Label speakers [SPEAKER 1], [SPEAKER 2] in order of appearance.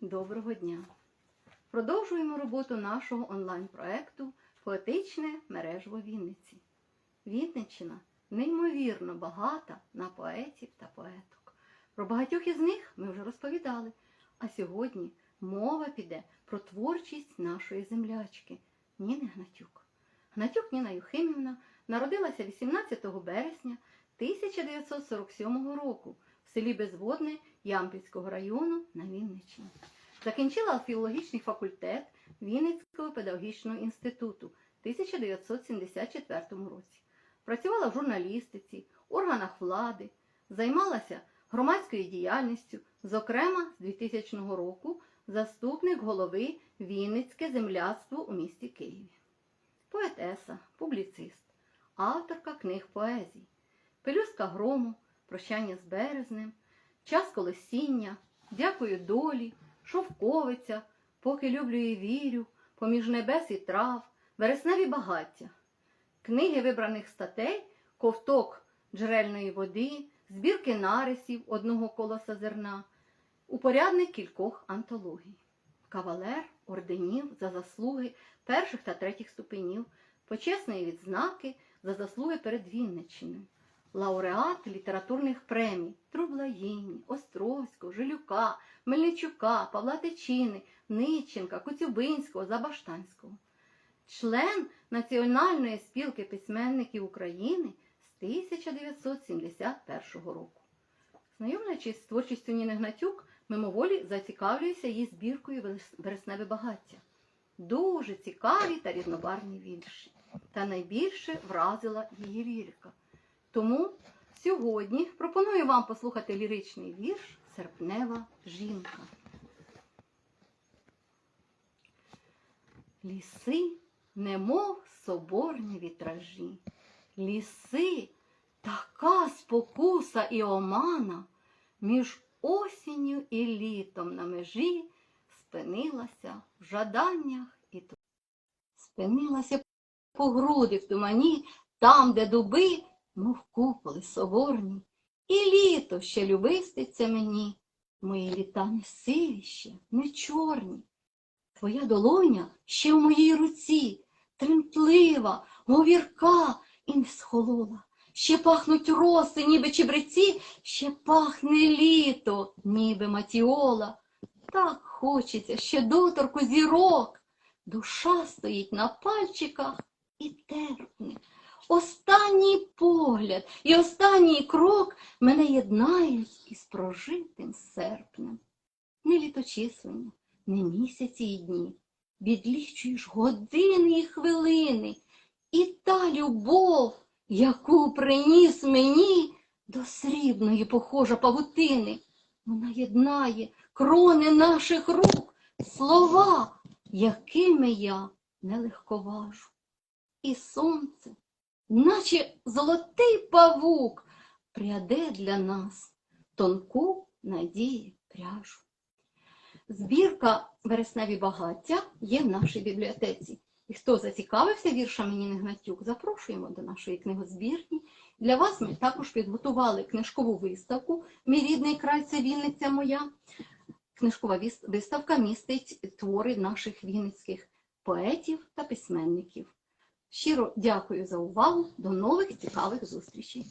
[SPEAKER 1] доброго дня! Продовжуємо роботу нашого онлайн-проекту Поетичне мережево Вінниці. Вінниччина неймовірно багата на поетів та поеток. Про багатьох із них ми вже розповідали. А сьогодні мова піде про творчість нашої землячки Ніни Гнатюк. Гнатюк Ніна Юхимівна народилася 18 березня 1947 року селі Безводне Ямпільського району на Вінниччині. Закінчила філологічний факультет Вінницького педагогічного інституту в 1974 році. Працювала в журналістиці, органах влади, займалася громадською діяльністю, зокрема з 2000 року заступник голови Вінницьке земляцтво у місті Києві. Поетеса, публіцист, авторка книг поезій, Пелюстка грому, Прощання з березнем, Час колесіння, Дякую долі, Шовковиця, Поки люблю і вірю, Поміж небес і трав, Вересневі багаття. Книги вибраних статей, ковток джерельної води, збірки нарисів одного колоса зерна, упорядник кількох антологій. Кавалер орденів за заслуги перших та третіх ступенів, почесної відзнаки за заслуги перед Вінниччиною, лауреат літературних премій Трублаїні, Островського, Жилюка, Мельничука, Павла Тичини, Ниченка, Коцюбинського, Забаштанського. Член Національної спілки письменників України з 1971 року. Знайомлячись з творчістю Ніни Гнатюк, мимоволі зацікавлююся її збіркою «Верес- Вересневе багаття. Дуже цікаві та різнобарвні вірші. Та найбільше вразила її лірика. Тому сьогодні пропоную вам послухати ліричний вірш Серпнева жінка. Ліси, немов соборні вітражі, ліси, така спокуса і омана, між осінню і літом на межі спинилася в жаданнях і ту- спинилася по груди в тумані, там, де дуби, мов куполи соборні, і літо ще любиститься мені, мої літа не сиві ще, не чорні. Твоя долоня ще в моїй руці, тремтлива, говірка і не схолола. Ще пахнуть роси, ніби чебреці, ще пахне літо, ніби матіола. Так хочеться ще доторку зірок. Душа стоїть на пальчиках і терпне. Останній погляд і останній крок мене єднають із прожитим серпнем. Не літочислення, не місяці і дні, відлічуєш години і хвилини, і та любов, яку приніс мені до срібної похожа павутини, вона єднає крони наших рук, слова, якими я не легковажу. І сонце, наче золотий павук, пряде для нас тонку надії пряжу. Збірка Вересневі багаття є в нашій бібліотеці. І хто зацікавився віршами Ніни Гнатюк, запрошуємо до нашої книгозбірні. Для вас ми також підготували книжкову виставку Мій рідний край це Вінниця моя. Книжкова виставка містить твори наших вінницьких поетів та письменників. Щиро дякую за увагу. До нових цікавих зустрічей!